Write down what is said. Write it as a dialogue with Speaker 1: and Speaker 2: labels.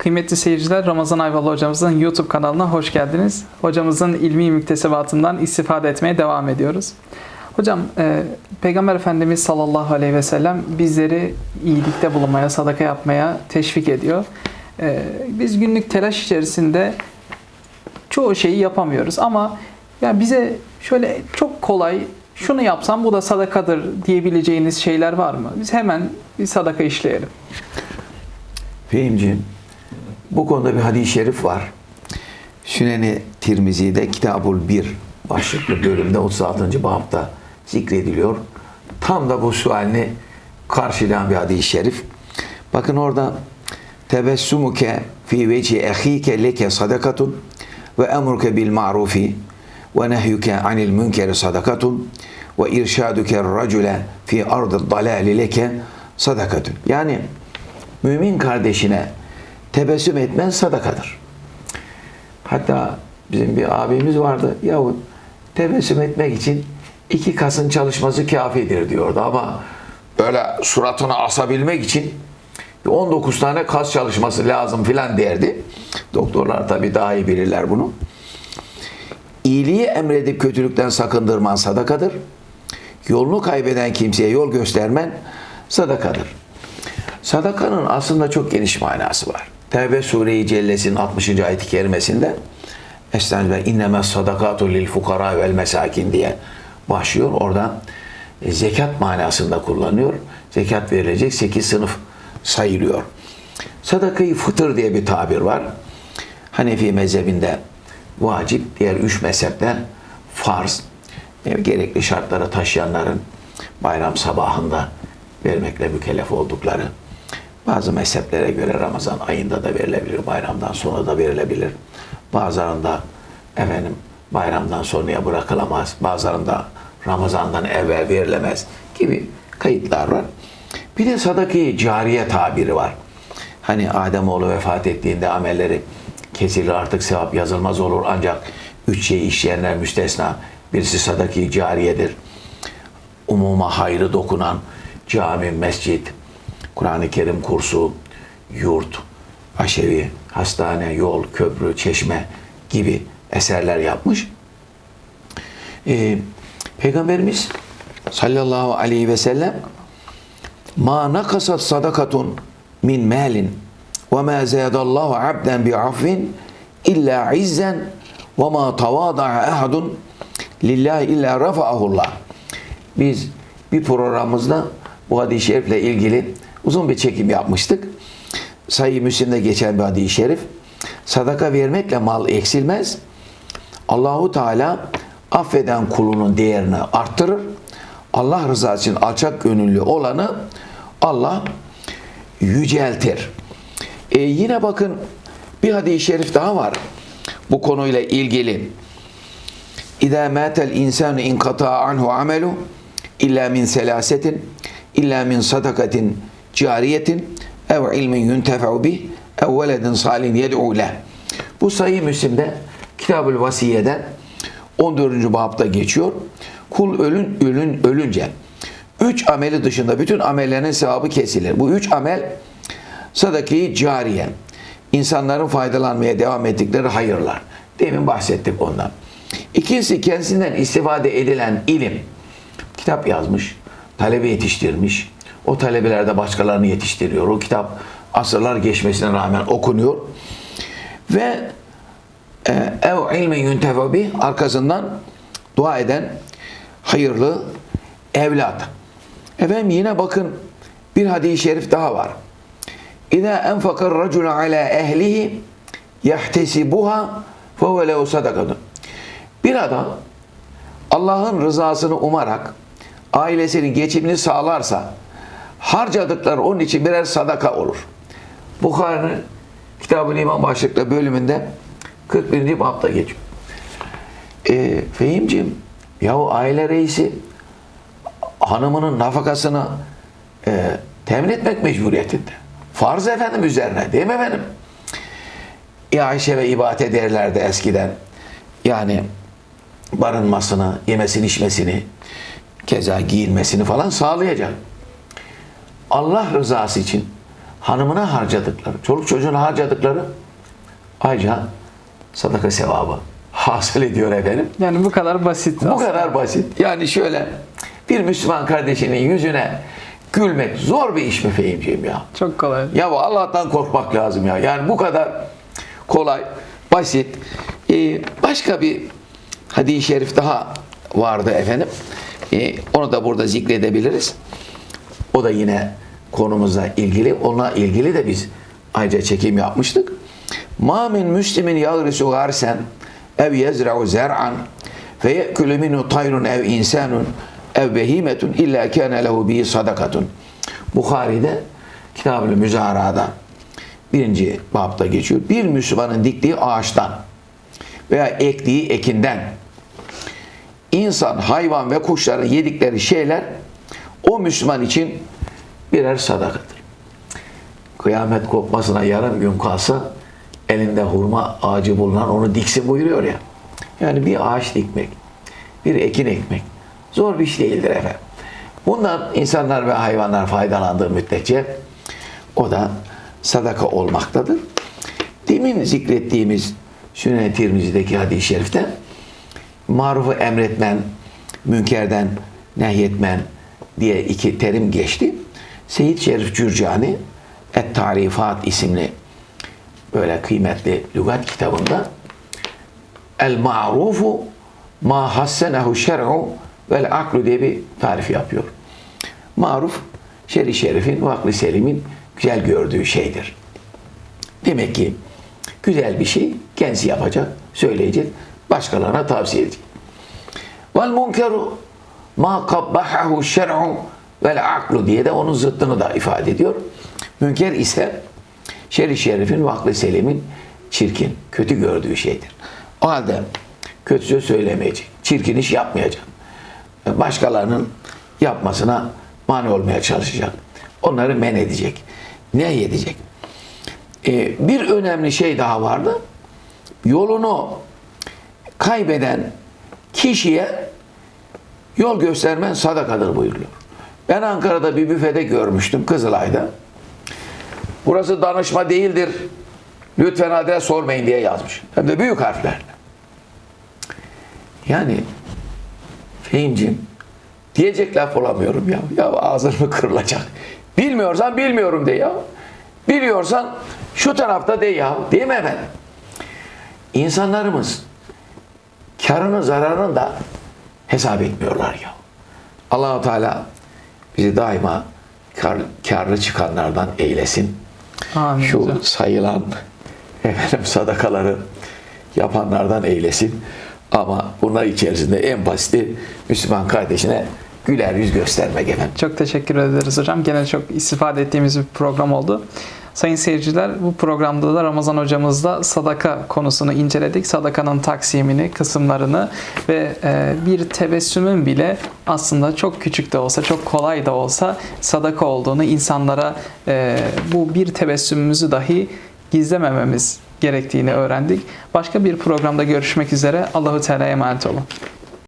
Speaker 1: Kıymetli seyirciler, Ramazan Ayvalı hocamızın YouTube kanalına hoş geldiniz. Hocamızın ilmi müktesebatından istifade etmeye devam ediyoruz. Hocam, e, Peygamber Efendimiz sallallahu aleyhi ve sellem bizleri iyilikte bulunmaya, sadaka yapmaya teşvik ediyor. E, biz günlük telaş içerisinde çoğu şeyi yapamıyoruz ama ya bize şöyle çok kolay şunu yapsam bu da sadakadır diyebileceğiniz şeyler var mı? Biz hemen bir sadaka işleyelim.
Speaker 2: Fehimciğim, bu konuda bir hadis-i şerif var. Sünen-i Tirmizi'de Kitabul Bir başlıklı bölümde 36. babda zikrediliyor. Tam da bu sualini karşılayan bir hadis-i şerif. Bakın orada tebessumuke fi veci ehike leke sadakatun ve emruke bil ma'rufi ve nehyuke anil münkeri sadakatun ve irşaduke racule fi ardı dalali leke sadakatun. Yani mümin kardeşine tebessüm etmen sadakadır. Hatta bizim bir abimiz vardı. Yahu tebessüm etmek için iki kasın çalışması kafidir diyordu ama öyle suratını asabilmek için 19 tane kas çalışması lazım filan derdi. Doktorlar tabii daha iyi bilirler bunu. İyiliği emredip kötülükten sakındırman sadakadır. Yolunu kaybeden kimseye yol göstermen sadakadır. Sadakanın aslında çok geniş manası var. Tevbe Sure-i Cellesi'nin 60. ayet-i kerimesinde Estağfirullah inneme sadakatu lil fukara vel mesakin diye başlıyor. Orada e, zekat manasında kullanıyor. Zekat verilecek 8 sınıf sayılıyor. Sadakayı fıtır diye bir tabir var. Hanefi mezhebinde vacip, diğer üç mezhepler farz. E, gerekli şartları taşıyanların bayram sabahında vermekle mükellef oldukları. Bazı mezheplere göre Ramazan ayında da verilebilir, bayramdan sonra da verilebilir. Bazılarında efendim bayramdan sonraya bırakılamaz, bazılarında Ramazan'dan evvel verilemez gibi kayıtlar var. Bir de sadakayı cariye tabiri var. Hani Ademoğlu vefat ettiğinde amelleri kesilir artık sevap yazılmaz olur ancak üç şeyi işleyenler müstesna. Birisi sadaki cariyedir. Umuma hayrı dokunan cami, mescit, Kur'an-ı Kerim kursu, yurt, aşevi, hastane, yol, köprü, çeşme gibi eserler yapmış. Ee, Peygamberimiz sallallahu aleyhi ve sellem ma nakasat sadakatun min malin ve ma zâdallahu abden bi affin illa izzen ve ma tavada'a ahadun lillahi illa rafa'ahullah. Biz bir programımızda bu hadis-i şerifle ilgili uzun bir çekim yapmıştık. Sayı Müslim'de geçen bir hadis-i şerif. Sadaka vermekle mal eksilmez. Allahu Teala affeden kulunun değerini arttırır. Allah rızası için alçak gönüllü olanı Allah yüceltir. E yine bakın bir hadis-i şerif daha var bu konuyla ilgili. İza matel insanu inkata anhu amelu illa min selasetin illa min sadakatin cariyetin ev ilmin yuntefe'u bih ev veledin salin yed'u leh. Bu sayı Müslim'de Kitab-ül Vasiye'den 14. babda geçiyor. Kul ölün, ölün, ölünce üç ameli dışında bütün amellerinin sevabı kesilir. Bu üç amel sadaki cariye. İnsanların faydalanmaya devam ettikleri hayırlar. Demin bahsettik ondan. İkincisi kendisinden istifade edilen ilim. Kitap yazmış, talebe yetiştirmiş. O talebeler de başkalarını yetiştiriyor. O kitap asırlar geçmesine rağmen okunuyor. Ve e, ev ilmi yuntefe bih arkasından dua eden hayırlı evlat. Efendim yine bakın bir hadis-i şerif daha var. İza enfakar racul ala ehlihi yahtesibuha fehuve lehu sadakatun. Bir adam Allah'ın rızasını umarak ailesinin geçimini sağlarsa harcadıkları onun için birer sadaka olur. Bukhari'nin Kitab-ı başlıklı bölümünde 41. babda geçiyor. E, Fehimciğim, yahu aile reisi hanımının nafakasını e, temin etmek mecburiyetinde. Farz efendim üzerine değil mi efendim? Ya Ayşe ve ibadet ederlerdi eskiden. Yani barınmasını, yemesini, içmesini, keza giyinmesini falan sağlayacak. Allah rızası için hanımına harcadıkları, çoluk çocuğuna harcadıkları ayrıca sadaka sevabı hasıl ediyor efendim.
Speaker 1: Yani bu kadar basit.
Speaker 2: Bu
Speaker 1: aslında.
Speaker 2: kadar basit. Yani şöyle bir Müslüman kardeşinin yüzüne gülmek zor bir iş mi Fehimciğim ya?
Speaker 1: Çok kolay.
Speaker 2: Ya Allah'tan korkmak lazım ya. Yani bu kadar kolay, basit. Ee, başka bir hadis-i şerif daha vardı efendim. Ee, onu da burada zikredebiliriz. O da yine konumuzla ilgili. Onunla ilgili de biz ayrıca çekim yapmıştık. Ma min müslimin yagrisu garsen ev yezra'u zer'an fe ye'kulu minhu tayrun ev insanun ev behimetun illa kana lehu bihi sadakatun. Bukhari'de Kitab-ı Müzara'da birinci babda geçiyor. Bir Müslümanın diktiği ağaçtan veya ektiği ekinden insan, hayvan ve kuşların yedikleri şeyler o Müslüman için birer sadakadır. Kıyamet kopmasına yarım gün kalsa elinde hurma ağacı bulunan onu diksin buyuruyor ya. Yani bir ağaç dikmek, bir ekin ekmek zor bir iş değildir efendim. Bundan insanlar ve hayvanlar faydalandığı müddetçe o da sadaka olmaktadır. Demin zikrettiğimiz Sünnet-i Tirmizi'deki hadis-i şerifte marufu emretmen, münkerden nehyetmen diye iki terim geçti. Seyyid Şerif Cürcani Et Tarifat isimli böyle kıymetli lügat kitabında El ma'rufu ma hassenehu şer'u vel aklu diye bir tarif yapıyor. Maruf, şer'i şerifin, vakli selimin güzel gördüğü şeydir. Demek ki güzel bir şey kendisi yapacak, söyleyecek, başkalarına tavsiye edecek. Vel munkeru ma kabbahahu şer'u vel aklu diye de onun zıttını da ifade ediyor. Münker ise şer'i şerifin, vakli selimin çirkin, kötü gördüğü şeydir. O halde kötü söz söylemeyecek, çirkin iş yapmayacak. Başkalarının yapmasına mani olmaya çalışacak. Onları men edecek. Ne edecek? Ee, bir önemli şey daha vardı. Yolunu kaybeden kişiye yol göstermen sadakadır buyuruyor. Ben Ankara'da bir büfede görmüştüm Kızılay'da. Burası danışma değildir. Lütfen adres sormayın diye yazmış. Hem de büyük harflerle. Yani Fehimciğim diyecek laf olamıyorum ya. Ya ağzın mı kırılacak? Bilmiyorsan bilmiyorum de ya. Biliyorsan şu tarafta de ya. Değil mi efendim? İnsanlarımız karını zararını da hesap etmiyorlar ya. Allahu Teala bizi daima kar, karlı çıkanlardan eylesin.
Speaker 1: Amin
Speaker 2: Şu sayılan efendim sadakaları yapanlardan eylesin. Ama bunlar içerisinde en basiti Müslüman kardeşine güler yüz göstermek efendim.
Speaker 1: Çok teşekkür ederiz hocam. Gene çok istifade ettiğimiz bir program oldu. Sayın seyirciler bu programda da Ramazan hocamızla sadaka konusunu inceledik. Sadakanın taksimini, kısımlarını ve e, bir tebessümün bile aslında çok küçük de olsa, çok kolay da olsa sadaka olduğunu insanlara e, bu bir tebessümümüzü dahi gizlemememiz gerektiğini öğrendik. Başka bir programda görüşmek üzere. Allahu Teala'ya emanet olun.